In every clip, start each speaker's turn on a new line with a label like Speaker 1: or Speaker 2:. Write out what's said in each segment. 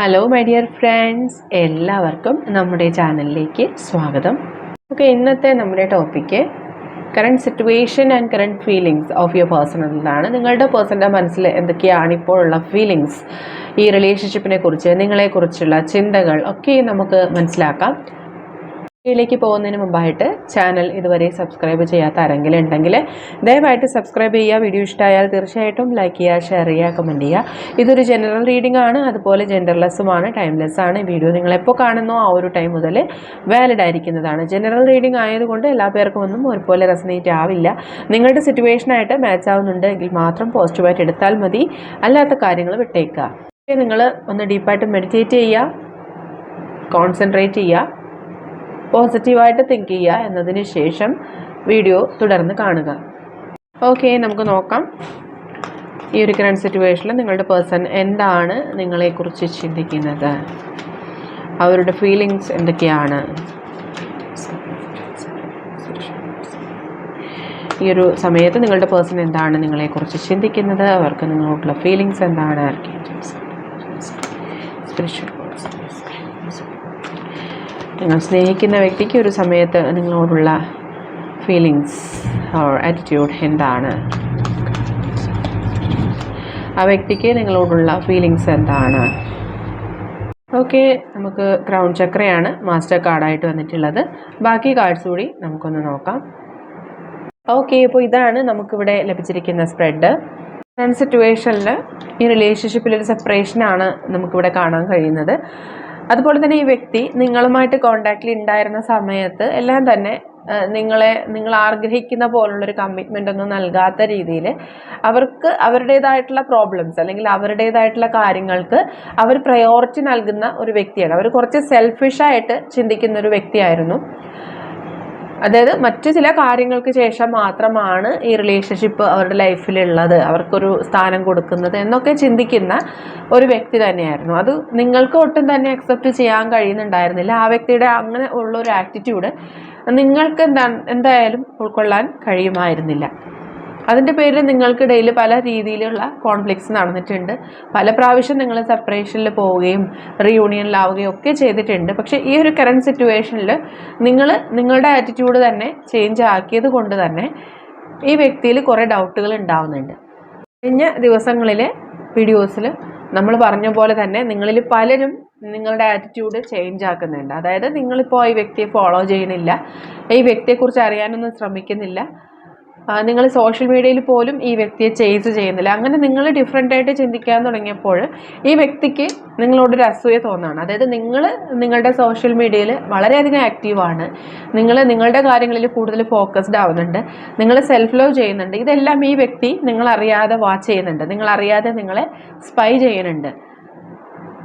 Speaker 1: Hello my dear friends എല്ലാവർക്കും നമ്മുടെ ചാനലിലേക്ക് സ്വാഗതം. ഓക്കെ ഇന്നത്തെ നമ്മുടെ topic current situation and current feelings of your person എന്നതാണ് നിങ്ങളുടെ പേഴ്സന്റെ മനസ്സിൽ എന്തൊക്കെയാണ് ഇപ്പോഴുള്ള ഫീലിങ്സ് ഈ റിലേഷൻഷിപ്പിനെ കുറിച്ച് നിങ്ങളെക്കുറിച്ചുള്ള ചിന്തകൾ ഒക്കെ നമുക്ക് മനസ്സിലാക്കാം. വീഡിയോയിലേക്ക് പോകുന്നതിന് മുമ്പായിട്ട് ചാനൽ ഇതുവരെ സബ്സ്ക്രൈബ് ചെയ്യാത്ത ആരെങ്കിലും ഉണ്ടെങ്കിൽ ദയവായിട്ട് സബ്സ്ക്രൈബ് ചെയ്യുക. വീഡിയോ ഇഷ്ടമായാൽ തീർച്ചയായിട്ടും ലൈക്ക് ചെയ്യുക ഷെയർ ചെയ്യുക കമന്റ് ചെയ്യുക. ഇതൊരു ജനറൽ റീഡിംഗ് ആണ്. അതുപോലെ ജെൻഡർലെസ്സുമാണ് ടൈംലെസ് ആണ്. വീഡിയോ നിങ്ങൾ എപ്പോൾ കാണുന്നോ ആ ഒരു ടൈം മുതൽ വാലിഡ് ആയിരിക്കുന്നതാണ്. ജനറൽ റീഡിംഗ് ആയതുകൊണ്ട് എല്ലാ പേർക്കും ഒന്നും ഒരുപോലെ റെസനേറ്റ് ആവില്ല. നിങ്ങളുടെ സിറ്റുവേഷനായിട്ട് മാച്ച് ആവുന്നുണ്ട് എങ്കിൽ മാത്രം പോസിറ്റീവായിട്ട് എടുത്താൽ മതി. അല്ലാത്ത കാര്യങ്ങൾ വിട്ടേക്കുക. നിങ്ങൾ ഒന്ന് ഡീപ്പായിട്ട് മെഡിറ്റേറ്റ് ചെയ്യുക. കോൺസെൻട്രേറ്റ് ചെയ്യുക. പോസിറ്റീവായിട്ട് തിങ്ക് ചെയ്യുക എന്നതിന് ശേഷം വീഡിയോ തുടർന്ന് കാണുക. ഓക്കെ നമുക്ക് നോക്കാം. ഈ ഒരു കറണ്ട് സിറ്റുവേഷനിൽ നിങ്ങളുടെ പേഴ്സൺ എന്താണ് നിങ്ങളെക്കുറിച്ച് ചിന്തിക്കുന്നത്? അവരുടെ ഫീലിങ്സ് എന്തൊക്കെയാണ്? ഈ ഒരു സമയത്ത് നിങ്ങളുടെ പേഴ്സൺ എന്താണ് നിങ്ങളെക്കുറിച്ച് ചിന്തിക്കുന്നത്? അവർക്ക് നിങ്ങളോടുള്ള ഫീലിങ്സ് എന്താണ്? സ്പിരിച്വൽ നിങ്ങൾ സ്നേഹിക്കുന്ന വ്യക്തിക്ക് ഒരു സമയത്ത് നിങ്ങളോടുള്ള ഫീലിങ്സ് ഓർ ആറ്റിറ്റ്യൂഡ് എന്താണ്? ആ വ്യക്തിക്ക് നിങ്ങളോടുള്ള ഫീലിങ്സ് എന്താണ്? ഓക്കെ നമുക്ക് ക്രൗൺ ചക്രയാണ് മാസ്റ്റർ കാർഡായിട്ട് വന്നിട്ടുള്ളത്. ബാക്കി കാർഡ്സ് കൂടി നമുക്കൊന്ന് നോക്കാം. ഓക്കെ ഇപ്പോൾ ഇതാണ് നമുക്കിവിടെ ലഭിച്ചിരിക്കുന്ന സ്പ്രെഡ് സിറ്റുവേഷനിൽ ഈ റിലേഷൻഷിപ്പിലൊരു സെപ്പറേഷനാണ് നമുക്കിവിടെ കാണാൻ കഴിയുന്നത്. അതുപോലെ തന്നെ ഈ വ്യക്തി നിങ്ങളുമായിട്ട് കോണ്ടാക്റ്റിൽ ഉണ്ടായിരുന്ന സമയത്ത് എല്ലാം തന്നെ നിങ്ങളെ നിങ്ങൾ ആഗ്രഹിക്കുന്ന പോലുള്ളൊരു കമ്മിറ്റ്മെന്റ് ഒന്നും നൽകാത്ത രീതിയിൽ അവർക്ക് അവരുടേതായിട്ടുള്ള പ്രോബ്ലംസ് അല്ലെങ്കിൽ അവരുടേതായിട്ടുള്ള കാര്യങ്ങൾക്ക് അവർ പ്രയോറിറ്റി നൽകുന്ന ഒരു വ്യക്തിയാണ്. അവർ കുറച്ച് സെൽഫിഷായിട്ട് ചിന്തിക്കുന്ന ഒരു വ്യക്തിയായിരുന്നു. അതായത് മറ്റു ചില കാര്യങ്ങൾക്ക് ശേഷം മാത്രമാണ് ഈ റിലേഷൻഷിപ്പ് അവരുടെ ലൈഫിലുള്ളത് അവർക്കൊരു സ്ഥാനം കൊടുക്കുന്നത് എന്നൊക്കെ ചിന്തിക്കുന്ന ഒരു വ്യക്തി തന്നെയായിരുന്നു. അത് നിങ്ങൾക്ക് ഒട്ടും തന്നെ അക്സെപ്റ്റ് ചെയ്യാൻ കഴിയുന്നുണ്ടായിരുന്നില്ല. ആ വ്യക്തിയുടെ അങ്ങനെ ഉള്ള ഒരു ആറ്റിറ്റ്യൂഡ് നിങ്ങൾക്ക് എന്താ എന്തായാലും ഉൾക്കൊള്ളാൻ കഴിയുമായിരുന്നില്ല. അതിന്റെ പേരിൽ നിങ്ങൾക്കിടയിൽ പല രീതിയിലുള്ള കോൺഫ്ലിക്ട്സ് നടന്നിട്ടുണ്ട്. പല പ്രാവശ്യം നിങ്ങൾ സെപ്പറേഷനിൽ പോവുകയും റീയൂണിയനിലാവുകയും ഒക്കെ ചെയ്തിട്ടുണ്ട്. പക്ഷേ ഈ ഒരു കറണ്ട് സിറ്റുവേഷനിൽ നിങ്ങൾ നിങ്ങളുടെ ആറ്റിറ്റ്യൂഡ് തന്നെ ചേഞ്ച് ആക്കിയത് കൊണ്ട് തന്നെ ഈ വ്യക്തിയിൽ കുറേ ഡൗട്ടുകൾ ഉണ്ടാവുന്നുണ്ട്. കഴിഞ്ഞ ദിവസങ്ങളിലെ വീഡിയോസിൽ നമ്മൾ പറഞ്ഞ പോലെ തന്നെ നിങ്ങളിൽ പലരും നിങ്ങളുടെ ആറ്റിറ്റ്യൂഡ് ചേഞ്ച് ആക്കുന്നുണ്ട്. അതായത് നിങ്ങളിപ്പോൾ ഈ വ്യക്തിയെ ഫോളോ ചെയ്യണില്ല ഈ വ്യക്തിയെക്കുറിച്ച് അറിയാനൊന്നും ശ്രമിക്കുന്നില്ല. നിങ്ങൾ സോഷ്യൽ മീഡിയയിൽ പോലും ഈ വ്യക്തിയെ ചേസ് ചെയ്യുന്നില്ല. അങ്ങനെ നിങ്ങൾ ഡിഫറെന്റ് ആയിട്ട് ചിന്തിക്കാൻ തുടങ്ങിയപ്പോൾ ഈ വ്യക്തിക്ക് നിങ്ങളോടൊരു അസൂയ തോന്നാണ് അതായത് നിങ്ങൾ നിങ്ങളുടെ സോഷ്യൽ മീഡിയയിൽ വളരെയധികം ആക്റ്റീവാണ് നിങ്ങൾ നിങ്ങളുടെ കാര്യങ്ങളിൽ കൂടുതൽ ഫോക്കസ്ഡ് ആവുന്നുണ്ട്. നിങ്ങൾ സെൽഫ് ലവ് ചെയ്യുന്നുണ്ട്. ഇതെല്ലാം ഈ വ്യക്തി നിങ്ങളറിയാതെ വാച്ച് ചെയ്യുന്നുണ്ട്. നിങ്ങളറിയാതെ നിങ്ങളെ സ്പൈ ചെയ്യുന്നുണ്ട്.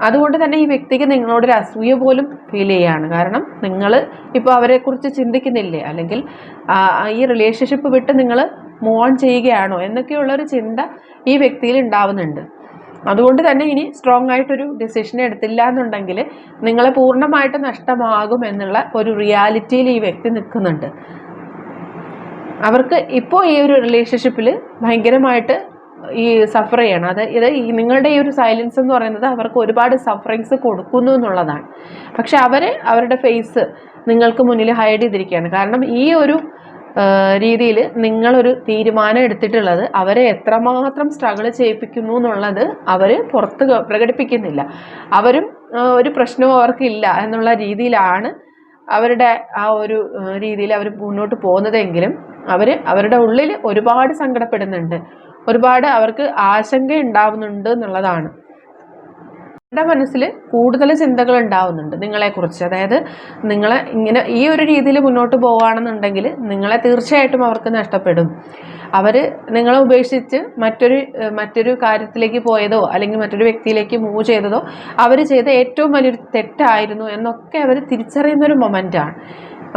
Speaker 1: അതുകൊണ്ട് തന്നെ ഈ വ്യക്തിക്ക് നിങ്ങളോടൊരു അസൂയ പോലും ഫീൽ ചെയ്യുകയാണ് കാരണം നിങ്ങൾ ഇപ്പോൾ അവരെക്കുറിച്ച് ചിന്തിക്കുന്നില്ലേ? അല്ലെങ്കിൽ ഈ റിലേഷൻഷിപ്പ് വിട്ട് നിങ്ങൾ മോൺ ചെയ്യുകയാണോ? എന്നൊക്കെയുള്ളൊരു ചിന്ത ഈ വ്യക്തിയിൽ ഉണ്ടാവുന്നുണ്ട്. അതുകൊണ്ട് തന്നെ ഇനി സ്ട്രോങ് ആയിട്ടൊരു ഡിസിഷൻ എടുത്തില്ല എന്നുണ്ടെങ്കിൽ നിങ്ങളെ പൂർണമായിട്ട് നഷ്ടമാകും എന്നുള്ള ഒരു റിയാലിറ്റിയിൽ ഈ വ്യക്തി നിൽക്കുന്നുണ്ട്. അവർക്ക് ഇപ്പോൾ ഈ ഒരു റിലേഷൻഷിപ്പിൽ ഭയങ്കരമായിട്ട് ഈ സഫർ ചെയ്യണം. അത് ഇത് നിങ്ങളുടെ ഈ ഒരു സൈലൻസ് എന്ന് പറയുന്നത് അവർക്ക് ഒരുപാട് സഫറിങ്സ് കൊടുക്കുന്നു എന്നുള്ളതാണ്. പക്ഷെ അവർ അവരുടെ ഫേസ് നിങ്ങൾക്ക് മുന്നിൽ ഹൈഡ് ചെയ്തിരിക്കുകയാണ്. കാരണം ഈ ഒരു രീതിയിൽ നിങ്ങളൊരു തീരുമാനം എടുത്തിട്ടുള്ളത് അവരെ എത്രമാത്രം സ്ട്രഗിൾ ചെയ്യിപ്പിക്കുന്നു എന്നുള്ളത് അവർ പുറത്ത് പ്രകടിപ്പിക്കുന്നില്ല. അവരും ഒരു പ്രശ്നവും അവർക്കില്ല എന്നുള്ള രീതിയിലാണ് അവരുടെ ആ ഒരു രീതിയിൽ അവർ മുന്നോട്ട് പോകുന്നതെങ്കിലും അവർ അവരുടെ ഉള്ളിൽ ഒരുപാട് സങ്കടപ്പെടുന്നുണ്ട്. ഒരുപാട് അവർക്ക് ആശങ്ക ഉണ്ടാവുന്നുണ്ട് എന്നുള്ളതാണ്. എന്റെ മനസ്സിൽ കൂടുതൽ ചിന്തകൾ ഉണ്ടാവുന്നുണ്ട് നിങ്ങളെക്കുറിച്ച്. അതായത് നിങ്ങളെ ഇങ്ങനെ ഈ ഒരു രീതിയിൽ മുന്നോട്ട് പോവുകയാണെന്നുണ്ടെങ്കിൽ നിങ്ങളെ തീർച്ചയായിട്ടും അവർക്ക് നഷ്ടപ്പെടും. അവർ നിങ്ങളെ ഉപേക്ഷിച്ച് മറ്റൊരു മറ്റൊരു കാര്യത്തിലേക്ക് പോയതോ അല്ലെങ്കിൽ മറ്റൊരു വ്യക്തിയിലേക്ക് മൂവ് ചെയ്തതോ അവർ ചെയ്ത ഏറ്റവും വലിയൊരു തെറ്റായിരുന്നു എന്നൊക്കെ അവർ തിരിച്ചറിയുന്നൊരു മൊമെന്റാണ്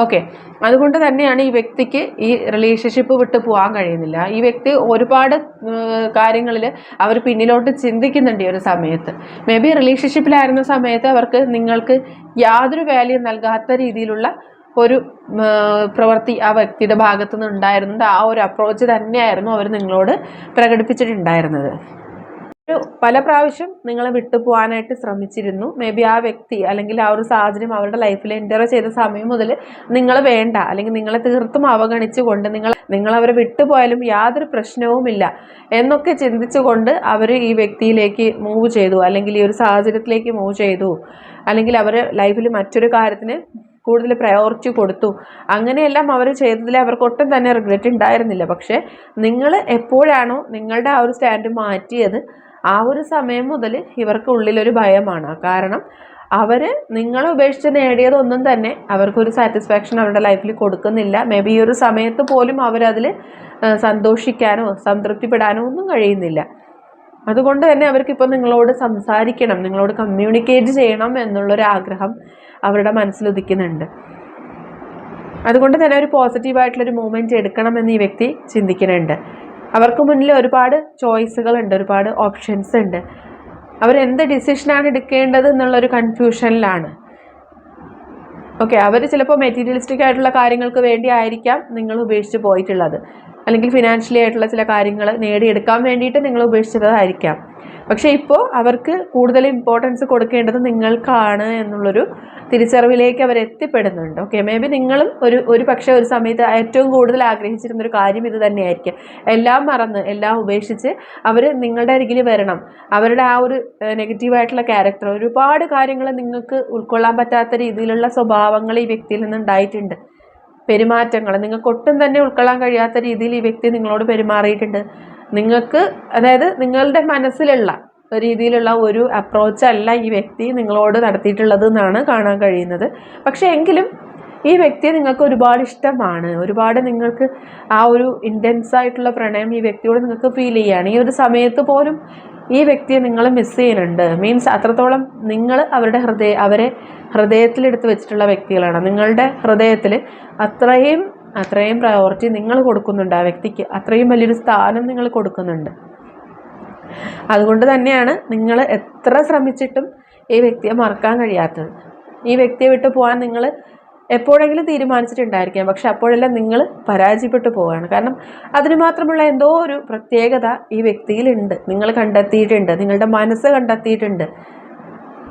Speaker 1: ഓക്കെ അതുകൊണ്ട് തന്നെയാണ് ഈ വ്യക്തിക്ക് ഈ റിലേഷൻഷിപ്പ് വിട്ട് പോകാൻ കഴിയുന്നില്ല. ഈ വ്യക്തി ഒരുപാട് കാര്യങ്ങളിൽ അവർ പിന്നിലോട്ട് ചിന്തിക്കുന്നുണ്ട് ഈ ഒരു സമയത്ത്. മേ ബി റിലേഷൻഷിപ്പിലായിരുന്ന സമയത്ത് അവർക്ക് നിങ്ങൾക്ക് യാതൊരു വാല്യൂ നൽകാത്ത രീതിയിലുള്ള ഒരു പ്രവൃത്തി ആ വ്യക്തിയുടെ ഭാഗത്തു നിന്ന് ഉണ്ടായിരുന്നുണ്ട് ആ ഒരു അപ്രോച്ച് തന്നെയായിരുന്നു അവർ നിങ്ങളോട് പ്രകടിപ്പിച്ചിട്ടുണ്ടായിരുന്നത്. പല പ്രാവശ്യം നിങ്ങളെ വിട്ടു പോകാനായിട്ട് ശ്രമിച്ചിരുന്നു. മേ ബി ആ വ്യക്തി അല്ലെങ്കിൽ ആ ഒരു സാഹചര്യം അവരുടെ ലൈഫിൽ എന്റർ ചെയ്ത സമയം മുതൽ നിങ്ങൾ വേണ്ട. അല്ലെങ്കിൽ നിങ്ങളെ തീർത്തും അവഗണിച്ചുകൊണ്ട് നിങ്ങൾ അവരെ വിട്ടുപോയാലും യാതൊരു പ്രശ്നവുമില്ല എന്നൊക്കെ ചിന്തിച്ചുകൊണ്ട് അവർ ഈ വ്യക്തിയിലേക്ക് മൂവ് ചെയ്തു. അല്ലെങ്കിൽ ഈ ഒരു സാഹചര്യത്തിലേക്ക് മൂവ് ചെയ്തു. അല്ലെങ്കിൽ അവർ ലൈഫിൽ മറ്റൊരു കാര്യത്തിന് കൂടുതൽ പ്രയോറിറ്റി കൊടുത്തു. അങ്ങനെയെല്ലാം അവർ ചെയ്തതിൽ അവർക്ക് ഒട്ടും തന്നെ റിഗ്രറ്റ് ഉണ്ടായിരുന്നില്ല. പക്ഷേ നിങ്ങൾ എപ്പോഴാണോ നിങ്ങളുടെ ആ ഒരു സ്റ്റാൻഡ് മാറ്റിയത് ആ ഒരു സമയം മുതൽ ഇവർക്ക് ഉള്ളിലൊരു ഭയമാണ്. കാരണം അവർ നിങ്ങളെ ഉപേക്ഷിച്ച് നേടിയതൊന്നും തന്നെ അവർക്കൊരു സാറ്റിസ്ഫാക്ഷൻ അവരുടെ ലൈഫിൽ കൊടുക്കുന്നില്ല. മേ ബി ഈ ഒരു സമയത്ത് പോലും അവരതിൽ സന്തോഷിക്കാനോ സംതൃപ്തിപ്പെടാനോ ഒന്നും കഴിയുന്നില്ല. അതുകൊണ്ട് തന്നെ അവർക്കിപ്പോൾ നിങ്ങളോട് സംസാരിക്കണം നിങ്ങളോട് കമ്മ്യൂണിക്കേറ്റ് ചെയ്യണം എന്നുള്ളൊരു ആഗ്രഹം അവരുടെ മനസ്സിലുദിക്കുന്നുണ്ട് അതുകൊണ്ട് തന്നെ ഒരു പോസിറ്റീവായിട്ടുള്ളൊരു മൂമെന്റ് എടുക്കണമെന്ന് ഈ വ്യക്തി ചിന്തിക്കുന്നുണ്ട്. അവർക്ക് മുന്നിൽ ഒരുപാട് ചോയ്സുകളുണ്ട് ഒരുപാട് ഓപ്ഷൻസ് ഉണ്ട്. അവരെന്ത് ഡിസിഷനാണ് എടുക്കേണ്ടത് എന്നുള്ളൊരു കൺഫ്യൂഷനിലാണ് ഓക്കെ അവർ ചിലപ്പോൾ മെറ്റീരിയലിസ്റ്റിക് ആയിട്ടുള്ള കാര്യങ്ങൾക്ക് വേണ്ടി ആയിരിക്കാം നിങ്ങൾ ഉപേക്ഷിച്ച് പോയിട്ടുള്ളത്. അല്ലെങ്കിൽ ഫിനാൻഷ്യലി ആയിട്ടുള്ള ചില കാര്യങ്ങൾ നേടിയെടുക്കാൻ വേണ്ടിയിട്ട് നിങ്ങൾ ഉപേക്ഷിച്ചതായിരിക്കാം. പക്ഷേ ഇപ്പോൾ അവർക്ക് കൂടുതൽ ഇമ്പോർട്ടൻസ് കൊടുക്കേണ്ടത് നിങ്ങൾക്കാണ് എന്നുള്ളൊരു തിരിച്ചറിവിലേക്ക് അവർ എത്തിപ്പെടുന്നുണ്ട്. ഓക്കെ മേ ബി നിങ്ങളും ഒരു ഒരു പക്ഷേ ഒരു സമയത്ത് ഏറ്റവും കൂടുതൽ ആഗ്രഹിച്ചിരുന്ന ഒരു കാര്യം ഇത് തന്നെയായിരിക്കും. എല്ലാം മറന്ന് എല്ലാം ഉപേക്ഷിച്ച് അവർ നിങ്ങളുടെ അരികിൽ വരണം. അവരുടെ ആ ഒരു നെഗറ്റീവായിട്ടുള്ള ക്യാരക്ടർ ഒരുപാട് കാര്യങ്ങൾ നിങ്ങൾക്ക് ഉൾക്കൊള്ളാൻ പറ്റാത്ത രീതിയിലുള്ള സ്വഭാവങ്ങൾ ഈ വ്യക്തിയിൽ നിന്ന് ഉണ്ടായിട്ടുണ്ട്. പെരുമാറ്റങ്ങൾ നിങ്ങൾക്ക് ഒട്ടും തന്നെ ഉൾക്കൊള്ളാൻ കഴിയാത്ത രീതിയിൽ ഈ വ്യക്തി നിങ്ങളോട് പെരുമാറിയിട്ടുണ്ട്. നിങ്ങൾക്ക് അതായത് നിങ്ങളുടെ മനസ്സിലുള്ള രീതിയിലുള്ള ഒരു അപ്രോച്ചല്ല ഈ വ്യക്തി നിങ്ങളോട് നടത്തിയിട്ടുള്ളത് എന്നാണ് കാണാൻ കഴിയുന്നത്. പക്ഷേ എങ്കിലും ഈ വ്യക്തിയെ നിങ്ങൾക്ക് ഒരുപാട് ഇഷ്ടമാണ്. ഒരുപാട് നിങ്ങൾക്ക് ആ ഒരു ഇന്റൻസ് ആയിട്ടുള്ള പ്രണയം ഈ വ്യക്തിയോട് നിങ്ങൾക്ക് ഫീൽ ചെയ്യുകയാണ് ഈ ഒരു സമയത്ത് പോലും ഈ വ്യക്തിയെ നിങ്ങൾ മിസ് ചെയ്യുന്നുണ്ട്. മീൻസ് അത്രത്തോളം നിങ്ങൾ അവരുടെ ഹൃദയ അവരെ ഹൃദയത്തിലെടുത്ത് വെച്ചിട്ടുള്ള വ്യക്തികളാണ്. നിങ്ങളുടെ ഹൃദയത്തിൽ അത്രയും അത്രയും പ്രയോറിറ്റി നിങ്ങൾ കൊടുക്കുന്നുണ്ട് ആ വ്യക്തിക്ക്. അത്രയും വലിയൊരു സ്ഥാനം നിങ്ങൾ കൊടുക്കുന്നുണ്ട്. അതുകൊണ്ട് തന്നെയാണ് നിങ്ങൾ എത്ര ശ്രമിച്ചിട്ടും ഈ വ്യക്തിയെ മറക്കാൻ കഴിയാത്തത്. ഈ വ്യക്തിയെ വിട്ടു പോകാൻ നിങ്ങൾ എപ്പോഴെങ്കിലും തീരുമാനിച്ചിട്ടുണ്ടായിരിക്കാം. പക്ഷെ അപ്പോഴെല്ലാം നിങ്ങൾ പരാജയപ്പെട്ടു പോവുകയാണ്. കാരണം അതിന് മാത്രമുള്ള എന്തോ ഒരു പ്രത്യേകത ഈ വ്യക്തിയിലുണ്ട് നിങ്ങൾ കണ്ടെത്തിയിട്ടുണ്ട്. നിങ്ങളുടെ മനസ്സ് കണ്ടെത്തിയിട്ടുണ്ട്.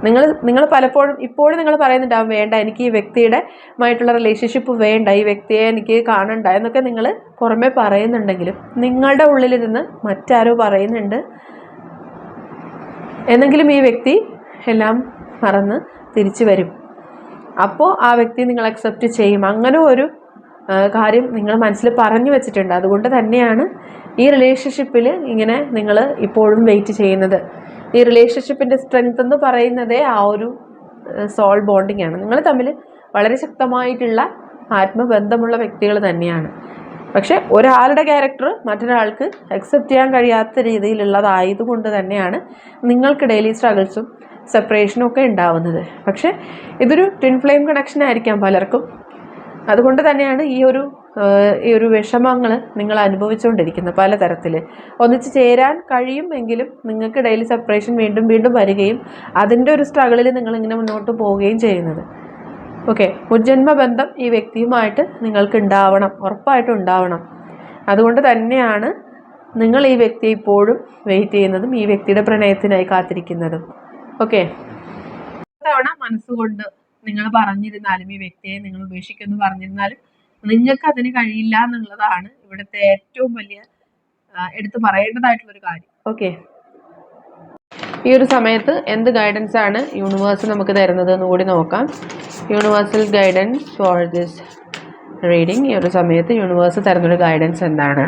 Speaker 1: നിങ്ങൾ നിങ്ങൾ പലപ്പോഴും ഇപ്പോഴും നിങ്ങൾ പറയുന്നുണ്ടാവും വേണ്ട എനിക്ക് ഈ വ്യക്തിയുടെ ആയിട്ടുള്ള റിലേഷൻഷിപ്പ് വേണ്ട ഈ വ്യക്തിയെ എനിക്ക് കാണണ്ട എന്നൊക്കെ നിങ്ങൾ പുറമെ പറയുന്നുണ്ടെങ്കിലും നിങ്ങളുടെ ഉള്ളിലിരുന്ന് മറ്റാരോ പറയുന്നുണ്ട്. എന്നെങ്കിലും ഈ വ്യക്തി എല്ലാം മറന്ന് തിരിച്ചു വരും. അപ്പോൾ ആ വ്യക്തി നിങ്ങൾ അക്സെപ്റ്റ് ചെയ്യും. അങ്ങനെ ഒരു കാര്യം നിങ്ങൾ മനസ്സിൽ പറഞ്ഞു വെച്ചിട്ടുണ്ട്. അതുകൊണ്ട് തന്നെയാണ് ഈ റിലേഷൻഷിപ്പിൽ ഇങ്ങനെ നിങ്ങൾ ഇപ്പോഴും വെയിറ്റ് ചെയ്യുന്നത്. ഈ റിലേഷൻഷിപ്പിന്റെ സ്ട്രെങ്ത് എന്ന് പറയുന്നത് ആ ഒരു സോൾ ബോണ്ടിങ് ആണ്. നിങ്ങൾ തമ്മിൽ വളരെ ശക്തമായിട്ടുള്ള ആത്മബന്ധമുള്ള വ്യക്തികൾ തന്നെയാണ്. പക്ഷേ ഒരാളുടെ ക്യാരക്ടർ മറ്റൊരാൾക്ക് അക്സെപ്റ്റ് ചെയ്യാൻ കഴിയാത്ത രീതിയിലുള്ളതായതുകൊണ്ട് തന്നെയാണ് നിങ്ങൾക്കിടയിൽ ഈ സ്ട്രഗിൾസും സെപ്പറേഷനും ഒക്കെ ഉണ്ടാവുന്നത്. പക്ഷേ ഇതൊരു ട്വിൻ ഫ്ലെയിം കണക്ഷൻ ആയിരിക്കാം പലർക്കും. അതുകൊണ്ട് തന്നെയാണ് ഈ ഒരു ഈ ഒരു വിഷമങ്ങൾ നിങ്ങൾ അനുഭവിച്ചുകൊണ്ടിരിക്കുന്നത് പലതരത്തിൽ ഒന്നിച്ച് ചേരാൻ കഴിയുമെങ്കിലും നിങ്ങൾക്കിടയിൽ സെപ്പറേഷൻ വീണ്ടും വീണ്ടും വരികയും അതിന്റെ ഒരു സ്ട്രഗിളിൽ നിങ്ങളിങ്ങനെ മുന്നോട്ട് പോവുകയും ചെയ്യുന്നത്. ഓക്കെ. മുജ്ജന്മ ബന്ധം ഈ വ്യക്തിയുമായിട്ട് നിങ്ങൾക്ക് ഉണ്ടാവണം. ഉറപ്പായിട്ടും ഉണ്ടാവണം. അതുകൊണ്ട് തന്നെയാണ് നിങ്ങൾ ഈ വ്യക്തിയെ ഇപ്പോഴും വെയിറ്റ് ചെയ്യുന്നതും ഈ വ്യക്തിയുടെ പ്രണയത്തിനായി കാത്തിരിക്കുന്നതും. ഓക്കെ. തവണ മനസ്സുകൊണ്ട് നിങ്ങൾ പറഞ്ഞിരുന്നാലും ഈ വ്യക്തിയെ നിങ്ങൾ ഉപേക്ഷിക്കുമെന്ന് പറഞ്ഞിരുന്നാലും നിങ്ങൾക്ക് അതിന് കഴിയില്ല എന്നുള്ളതാണ് ഇവിടുത്തെ ഏറ്റവും വലിയ എടുത്തു പറയേണ്ടതായിട്ടുള്ള ഒരു കാര്യം. ഓക്കെ. ഈ ഒരു സമയത്ത് എന്ത് ഗൈഡൻസ് ആണ് യൂണിവേഴ്സ് നമുക്ക് തരുന്നത് എന്ന് കൂടി നോക്കാം. Universal guidance for this reading ഈ ഒരു സമയത്ത് യൂണിവേഴ്സ് തരുന്നൊരു ഗൈഡൻസ് എന്താണ്?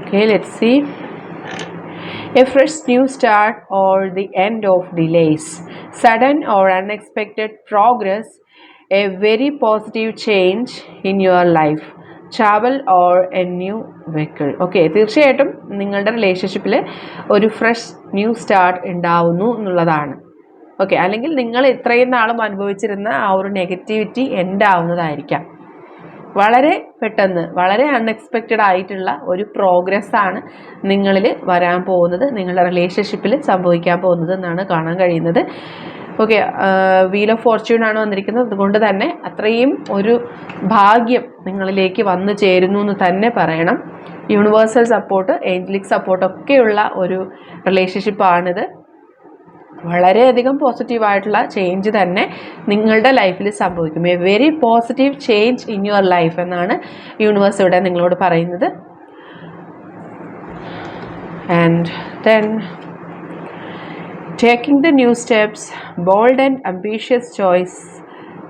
Speaker 1: Okay let see a fresh new start or the end of delays sudden or unexpected progress a very positive change in your life travel or a new vehicle okay തീർച്ചയായിട്ടും നിങ്ങളുടെ റിലേഷൻഷിപ്പിൽ ഒരു fresh new start ഉണ്ടാവുന്നു എന്നുള്ളതാണ്. Okay അല്ലെങ്കിൽ നിങ്ങൾ ഇത്രയും നാളും അനുഭവിച്ചിരുന്ന ആ ഒരു നെഗറ്റിവിറ്റി എൻഡ് ആവുന്നതായിരിക്കാം. വളരെ പെട്ടെന്ന് വളരെ അൺഎക്സ്പെക്റ്റഡ് ആയിട്ടുള്ള ഒരു പ്രോഗ്രസ് ആണ് നിങ്ങളിൽ വരാൻ പോകുന്നത് നിങ്ങളുടെ റിലേഷൻഷിപ്പിൽ സംഭവിക്കാൻ പോകുന്നത് എന്നാണ് കാണാൻ കഴിയുന്നത്. ഓക്കെ വീൽ ഓഫ് ഫോർച്യൂൺ ആണ് വന്നിരിക്കുന്നത്. അതുകൊണ്ട് തന്നെ അത്രയും ഒരു ഭാഗ്യം നിങ്ങളിലേക്ക് വന്നു ചേരുന്നു എന്ന് തന്നെ പറയണം. യൂണിവേഴ്സൽ സപ്പോർട്ട് ഏഞ്ചലിക് സപ്പോർട്ടൊക്കെയുള്ള ഒരു റിലേഷൻഷിപ്പാണിത് വളരെയധികം പോസിറ്റീവായിട്ടുള്ള ചേഞ്ച് തന്നെ നിങ്ങളുടെ ലൈഫിൽ സംഭവിക്കും. A very positive change in your life എന്നാണ് യൂണിവേഴ്സ് ഇവിടെ നിങ്ങളോട് പറയുന്നത്. And then taking the new steps, bold and ambitious choice,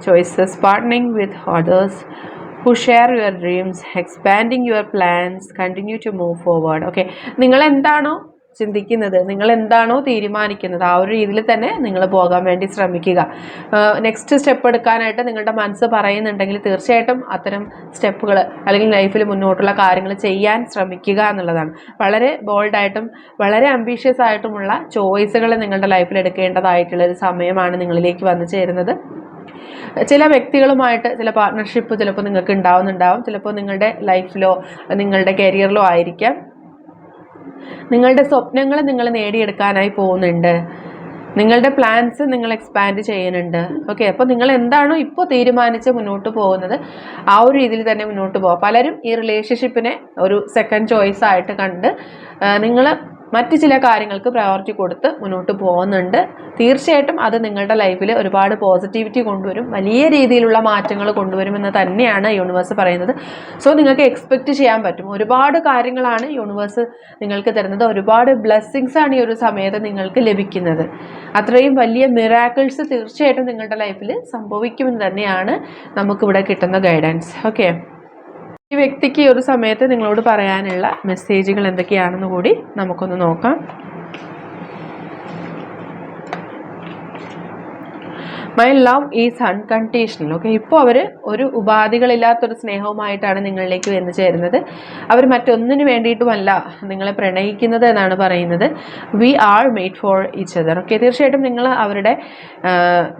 Speaker 1: choices, partnering with others who share your dreams, expanding your plans, continue to move forward. Okay, നിങ്ങൾ എന്താണോ ചിന്തിക്കുന്നത്. നിങ്ങൾ എന്താണോ തീരുമാനിക്കുന്നത് ആ ഒരു രീതിയിൽ തന്നെ നിങ്ങൾ പോകാൻ വേണ്ടി ശ്രമിക്കുക. നെക്സ്റ്റ് സ്റ്റെപ്പ് എടുക്കാനായിട്ട് നിങ്ങളുടെ മനസ്സ് പറയുന്നുണ്ടെങ്കിൽ തീർച്ചയായിട്ടും അത്തരം സ്റ്റെപ്പുകൾ അല്ലെങ്കിൽ ലൈഫിൽ മുന്നോട്ടുള്ള കാര്യങ്ങൾ ചെയ്യാൻ ശ്രമിക്കുക എന്നുള്ളതാണ്. വളരെ ബോൾഡായിട്ടും വളരെ അംബീഷ്യസ് ആയിട്ടുമുള്ള ചോയ്സുകൾ നിങ്ങളുടെ ലൈഫിൽ എടുക്കേണ്ടതായിട്ടുള്ള ഒരു സമയമാണ് നിങ്ങളിലേക്ക് വന്നു ചേരുന്നത്. ചില വ്യക്തികളുമായിട്ട് ചില പാർട്ട്ണർഷിപ്പ് ചിലപ്പോൾ നിങ്ങൾക്ക് ഉണ്ടാവുന്നുണ്ടാവും. ചിലപ്പോൾ നിങ്ങളുടെ ലൈഫിലോ നിങ്ങളുടെ കരിയറിലോ ആയിരിക്കാം. നിങ്ങളുടെ സ്വപ്നങ്ങൾ നിങ്ങൾ നേടിയെടുക്കാനായി പോകുന്നുണ്ട്. നിങ്ങളുടെ പ്ലാൻസ് നിങ്ങൾ എക്സ്പാൻഡ് ചെയ്യുന്നുണ്ട്. ഓക്കെ അപ്പോൾ നിങ്ങൾ എന്താണോ ഇപ്പോൾ തീരുമാനിച്ച് മുന്നോട്ട് പോകുന്നത് ആ ഒരു രീതിയിൽ തന്നെ മുന്നോട്ട് പോകാം പലരും ഈ റിലേഷൻഷിപ്പിനെ ഒരു സെക്കൻഡ് ചോയ്സ് ആയിട്ട് കണ്ട് നിങ്ങൾ മറ്റ് ചില കാര്യങ്ങൾക്ക് പ്രയോറിറ്റി കൊടുത്ത് മുന്നോട്ട് പോകുന്നുണ്ട്. തീർച്ചയായിട്ടും അത് നിങ്ങളുടെ ലൈഫിൽ ഒരുപാട് പോസിറ്റിവിറ്റി കൊണ്ടുവരും. വലിയ രീതിയിലുള്ള മാറ്റങ്ങൾ കൊണ്ടുവരുമെന്ന് തന്നെയാണ് യൂണിവേഴ്സ് പറയുന്നത്. സോ നിങ്ങൾക്ക് എക്സ്പെക്റ്റ് ചെയ്യാൻ പറ്റും. ഒരുപാട് കാര്യങ്ങളാണ് യൂണിവേഴ്സ് നിങ്ങൾക്ക് തരുന്നത്. ഒരുപാട് ബ്ലെസ്സിങ്സ് ആണ് ഈ ഒരു സമയത്ത് നിങ്ങൾക്ക് ലഭിക്കുന്നത്. അത്രയും വലിയ മിറാക്കിൾസ് തീർച്ചയായിട്ടും നിങ്ങളുടെ ലൈഫിൽ സംഭവിക്കുമെന്ന് തന്നെയാണ് നമുക്കിവിടെ കിട്ടുന്ന ഗൈഡൻസ് ഓക്കെ ഈ വ്യക്തിക്ക് ഒരു സമയത്ത് നിങ്ങളോട് പറയാനുള്ള മെസ്സേജുകൾ എന്തൊക്കെയാണെന്ന് കൂടി നമുക്കൊന്ന് നോക്കാം. My love is unconditional okay ഇപ്പോൾ അവർ ഒരു ഉപാധികളില്ലാത്തൊരു സ്നേഹവുമായിട്ടാണ് നിങ്ങളിലേക്ക് വന്നു ചേരുന്നത്. അവർ മറ്റൊന്നിനു വേണ്ടിയിട്ടുമല്ല നിങ്ങളെ പ്രണയിക്കുന്നത് എന്നാണ് പറയുന്നത്. We are made for each other okay തീർച്ചയായിട്ടും നിങ്ങൾ അവരുടെ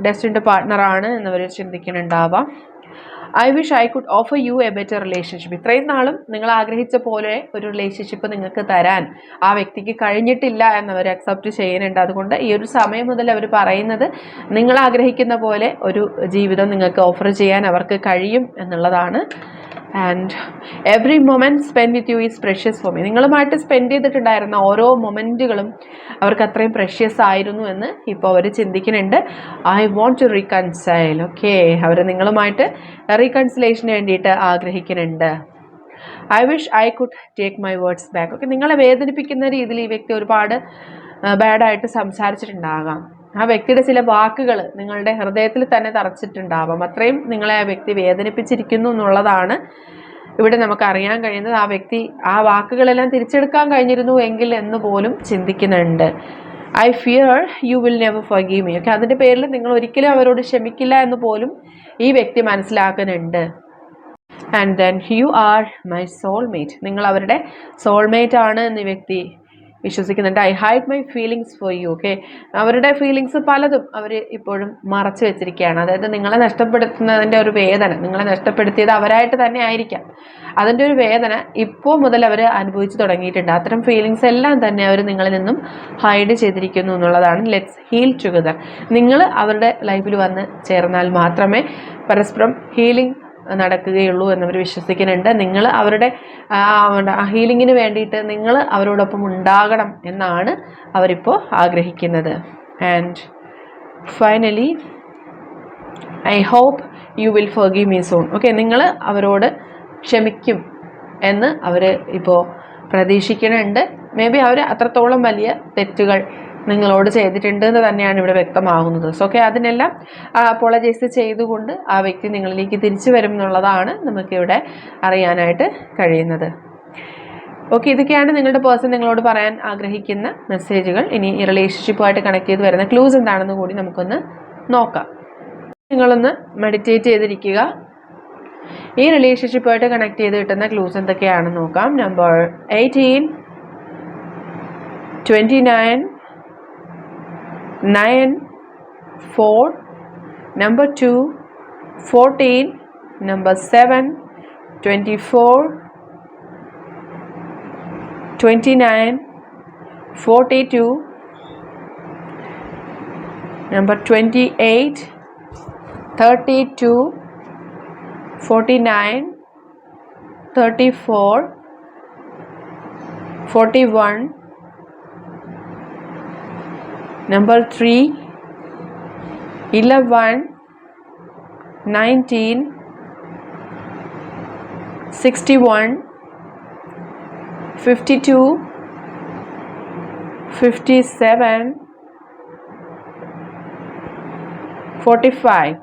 Speaker 1: ഡെസ്റ്റിന്റെ പാർട്ട്ണറാണ് എന്നവർ ചിന്തിക്കുന്നുണ്ടാവാം. I wish I could offer you a better relationship ഇത്രയും നാളും നിങ്ങൾ ആഗ്രഹിച്ച പോലെ ഒരു റിലേഷൻഷിപ്പ് നിങ്ങൾക്ക് തരാൻ ആ വ്യക്തിക്ക് കഴിഞ്ഞിട്ടില്ല എന്നവർ അക്സെപ്റ്റ് ചെയ്യുന്നുണ്ട്. അതുകൊണ്ട് ഈ ഒരു സമയം മുതൽ അവർ പറയുന്നത് നിങ്ങൾ ആഗ്രഹിക്കുന്ന പോലെ ഒരു ജീവിതം നിങ്ങൾക്ക് ഓഫർ ചെയ്യാൻ അവർക്ക് കഴിയും എന്നുള്ളതാണ്. And every moment spend with you is precious for me നിങ്ങളുമായിട്ട് സ്പെൻഡ് ചെയ്തിട്ടുണ്ടായിരുന്ന ഓരോ മൊമെന്റുകളും അവർക്ക് അത്രയും പ്രഷ്യസ് ആയിരുന്നു എന്ന് ഇപ്പോൾ അവർ ചിന്തിക്കുന്നുണ്ട്. I want to reconcile okay അവർ നിങ്ങളുമായിട്ട് റീകൺസിലേഷന് വേണ്ടിയിട്ട് ആഗ്രഹിക്കുന്നുണ്ട്. I wish I could take my words back okay നിങ്ങളെ വേദനിപ്പിക്കുന്ന രീതിയിൽ ഈ വ്യക്തി ഒരുപാട് ബാഡായിട്ട് സംസാരിച്ചിട്ടുണ്ടാകാം. ആ വ്യക്തിയുടെ ചില വാക്കുകൾ നിങ്ങളുടെ ഹൃദയത്തിൽ തന്നെ തറച്ചിട്ടുണ്ടാവാം. അത്രയും നിങ്ങളെ ആ വ്യക്തി വേദനിപ്പിച്ചിരിക്കുന്നു എന്നുള്ളതാണ് ഇവിടെ നമുക്ക് അറിയാൻ കഴിയുന്നത്. ആ വ്യക്തി ആ വാക്കുകളെല്ലാം തിരിച്ചെടുക്കാൻ കഴിഞ്ഞിരുന്നു എങ്കിൽ എന്ന് പോലും ചിന്തിക്കുന്നുണ്ട്. I fear you will never forgive me okay അതിന്റെ പേരിൽ നിങ്ങൾ ഒരിക്കലും അവരോട് ക്ഷമിക്കില്ല എന്ന് പോലും ഈ വ്യക്തി മനസ്സിലാക്കുന്നുണ്ട്. And then you are my soulmate നിങ്ങൾ അവരുടെ സോൾമേറ്റ് ആണ് എന്ന് വ്യക്തി വിശ്വസിക്കുന്നുണ്ട്. I hide my feelings for you okay അവരുടെ ഫീലിങ്സ് പലതും അവർ ഇപ്പോഴും മറച്ചു വെച്ചിരിക്കുകയാണ്. അതായത് നിങ്ങളെ നഷ്ടപ്പെടുത്തുന്നതിന്റെ ഒരു വേദന നിങ്ങളെ നഷ്ടപ്പെടുത്തിയത് അവരായിട്ട് തന്നെ ആയിരിക്കാം. അതിന്റെ ഒരു വേദന ഇപ്പോൾ മുതൽ അവർ അനുഭവിച്ചു തുടങ്ങിയിട്ടുണ്ട്. അത്തരം ഫീലിങ്സ് എല്ലാം തന്നെ അവർ നിങ്ങളിൽ നിന്നും ഹൈഡ് ചെയ്തിരിക്കുന്നു എന്നുള്ളതാണ്. ലെറ്റ്സ് ഹീൽ ടുഗദർ നിങ്ങൾ അവരുടെ ലൈഫിൽ വന്ന് ചേർന്നാൽ മാത്രമേ പരസ്പരം ഹീലിംഗ് നടക്കുകയുള്ളൂ എന്നവർ വിശ്വസിക്കുന്നുണ്ട്. നിങ്ങൾ അവരുടെ ഹീലിങ്ങിന് വേണ്ടിയിട്ട് നിങ്ങൾ അവരോടൊപ്പം ഉണ്ടാകണം എന്നാണ് അവരിപ്പോൾ ആഗ്രഹിക്കുന്നത്. And finally I hope you will forgive me soon okay നിങ്ങൾ അവരോട് ക്ഷമിക്കും എന്ന് അവർ ഇപ്പോൾ പ്രതീക്ഷിക്കുന്നുണ്ട്. മേ ബി അവർ അത്രത്തോളം വലിയ തെറ്റുകൾ നിങ്ങളോട് ചെയ്തിട്ടുണ്ട് എന്ന് തന്നെയാണ് ഇവിടെ വ്യക്തമാകുന്നത്. സോ ഓക്കെ അതിനെല്ലാം അപ്പോളജൈസ് ചെയ്തുകൊണ്ട് ആ വ്യക്തി നിങ്ങളിലേക്ക് തിരിച്ചു വരും എന്നുള്ളതാണ് നമുക്കിവിടെ അറിയാനായിട്ട് കഴിയുന്നത്. ഓക്കെ ഇതൊക്കെയാണ് നിങ്ങളുടെ പേഴ്സൺ നിങ്ങളോട് പറയാൻ ആഗ്രഹിക്കുന്ന മെസ്സേജുകൾ ഇനി ഈ റിലേഷൻഷിപ്പുമായിട്ട് കണക്ട് ചെയ്ത് വരുന്ന ക്ലൂസ് എന്താണെന്ന് കൂടി നമുക്കൊന്ന് നോക്കാം. നിങ്ങളൊന്ന് മെഡിറ്റേറ്റ് ചെയ്തിരിക്കുക. ഈ റിലേഷൻഷിപ്പുമായിട്ട് കണക്ട് ചെയ്ത് കിട്ടുന്ന ക്ലൂസ് എന്തൊക്കെയാണെന്ന് നോക്കാം. Number eighteen twenty nine 9, 4, number 2, 14, number 7, 24, 29, 42, number 28, 32, 49, 34, 41, number 3 11 19 61 52 57 45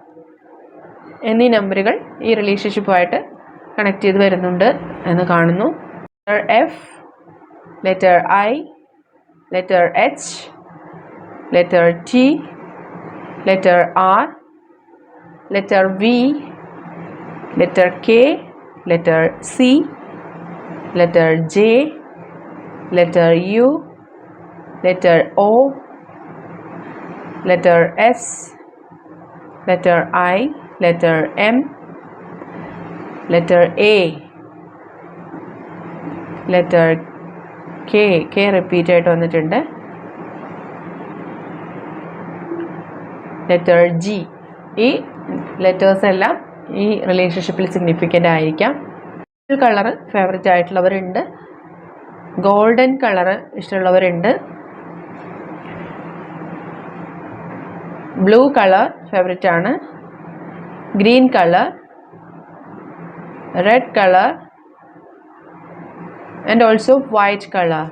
Speaker 1: എന്നീ നമ്പറുകൾ ഈ റിലേഷൻഷിപ്പുമായിട്ട് കണക്ട് ചെയ്ത് വരുന്നുണ്ട് എന്ന് കാണുന്നു. Letter F letter I letter H letter T, letter R, letter V, letter K, letter C, letter J, letter U, letter O, letter S, letter I, letter M, letter A, letter K, K repeated on the tender. Letter G ഈ letters എല്ലാം ഈ റിലേഷൻഷിപ്പിൽ significant ആയിരിക്കാം. Colour favourite ആയിട്ടുള്ളവരുണ്ട്. Golden colour ഇഷ്ടമുള്ളവരുണ്ട്. Blue colour favourite ആണ്. Green colour red colour and also white colour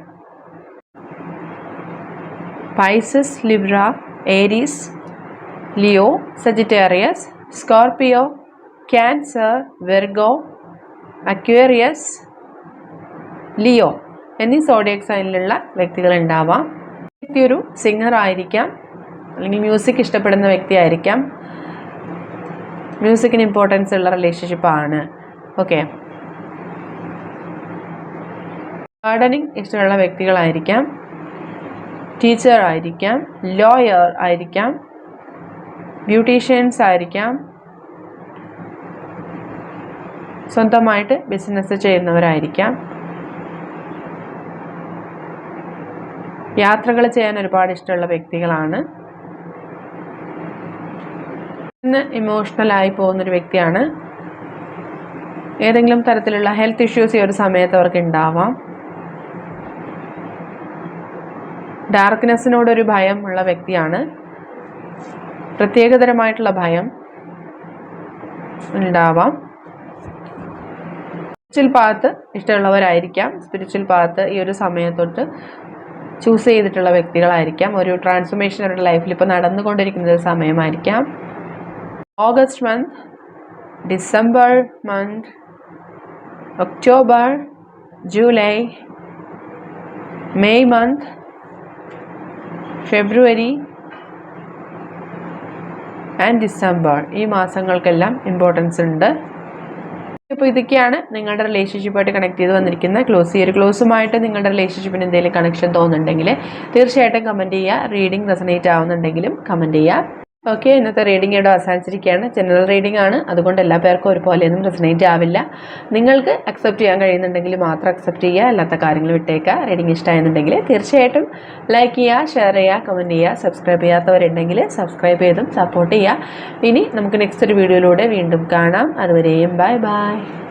Speaker 1: Pisces Libra Aries, Leo, Sagittarius Scorpio Cancer Virgo Aquarius Leo എന്നീ zodiac സൈനിലുള്ള വ്യക്തികൾ ഉണ്ടാവാം. വ്യക്തി ഒരു സിംഗർ ആയിരിക്കാം. അല്ലെങ്കിൽ മ്യൂസിക് ഇഷ്ടപ്പെടുന്ന വ്യക്തിയായിരിക്കാം. മ്യൂസിക്കിന് ഇമ്പോർട്ടൻസ് ഉള്ള റിലേഷൻഷിപ്പാണ് ഓക്കെ ഗാർഡനിങ് ഇഷ്ടമുള്ള വ്യക്തികളായിരിക്കാം. ടീച്ചർ ആയിരിക്കാം. ലോയർ ആയിരിക്കാം. ബ്യൂട്ടീഷ്യൻസ് ആയിരിക്കാം. സ്വന്തമായിട്ട് ബിസിനസ് ചെയ്യുന്നവരായിരിക്കാം. യാത്രകൾ ചെയ്യാൻ ഒരുപാട് ഇഷ്ടമുള്ള വ്യക്തികളാണ്. ഇന്ന് ഇമോഷണലായി പോകുന്നൊരു വ്യക്തിയാണ്. ഏതെങ്കിലും തരത്തിലുള്ള ഹെൽത്ത് ഇഷ്യൂസ് ഈ ഒരു സമയത്ത് അവർക്ക് ഉണ്ടാവാം. ഡാർക്ക്നെസ്സിനോടൊരു ഭയം ഉള്ള വ്യക്തിയാണ്. പ്രത്യേകതരമായിട്ടുള്ള ഭയം ഉണ്ടാവാം. സ്പിരിച്വൽ പാത്ത് ഇഷ്ടമുള്ളവരായിരിക്കാം. സ്പിരിച്വൽ പാത്ത് ഈ ഒരു സമയത്തൊട്ട് ചൂസ് ചെയ്തിട്ടുള്ള വ്യക്തികളായിരിക്കാം. ഒരു ട്രാൻസ്ഫോർമേഷൻ അവരുടെ ലൈഫിൽ ഇപ്പോൾ നടന്നുകൊണ്ടിരിക്കുന്ന സമയമായിരിക്കാം. August month December month October July May month February and December ഈ മാസങ്ങൾക്കെല്ലാം ഇമ്പോർട്ടൻസ് ഉണ്ട്. ഇപ്പോൾ ഇതൊക്കെയാണ് നിങ്ങളുടെ റിലേഷൻഷിപ്പായിട്ട് കണക്ട് ചെയ്ത് വന്നിരിക്കുന്ന ക്ലോസ് ഈ ഒരു ക്ലോസുമായിട്ട് നിങ്ങളുടെ റിലേഷൻഷിപ്പിന് എന്തെങ്കിലും കണക്ഷൻ തോന്നുന്നുണ്ടെങ്കിൽ തീർച്ചയായിട്ടും കമന്റ് ചെയ്യുക. റീഡിംഗ് റെസനേറ്റ് ആവുന്നുണ്ടെങ്കിലും കമന്റ് ചെയ്യുക. ഓക്കെ ഇന്നത്തെ റീഡിംഗ് ഇവിടെ അവസാനിച്ചിരിക്കുകയാണ്. ജനറൽ റീഡിംഗ് ആണ്. അതുകൊണ്ട് എല്ലാ പേർക്കും ഒരുപോലെയൊന്നും റെസിനേറ്റ് ആവില്ല. നിങ്ങൾക്ക് അക്സെപ്റ്റ് ചെയ്യാൻ കഴിയുന്നുണ്ടെങ്കിൽ മാത്രം അക്സെപ്റ്റ് ചെയ്യുക. അല്ലാത്ത കാര്യങ്ങൾ വിട്ടേക്കുക. റീഡിംഗ് ഇഷ്ടമായെന്നുണ്ടെങ്കിൽ തീർച്ചയായിട്ടും ലൈക്ക് ചെയ്യുക ഷെയർ ചെയ്യുക കമന്റ് ചെയ്യുക സബ്സ്ക്രൈബ് ചെയ്യാത്തവരുണ്ടെങ്കിൽ സബ്സ്ക്രൈബ് ചെയ്തും സപ്പോർട്ട് ചെയ്യുക. ഇനി നമുക്ക് നെക്സ്റ്റ് ഒരു വീഡിയോയിലൂടെ വീണ്ടും കാണാം. അതുവരെയും ബൈ ബൈ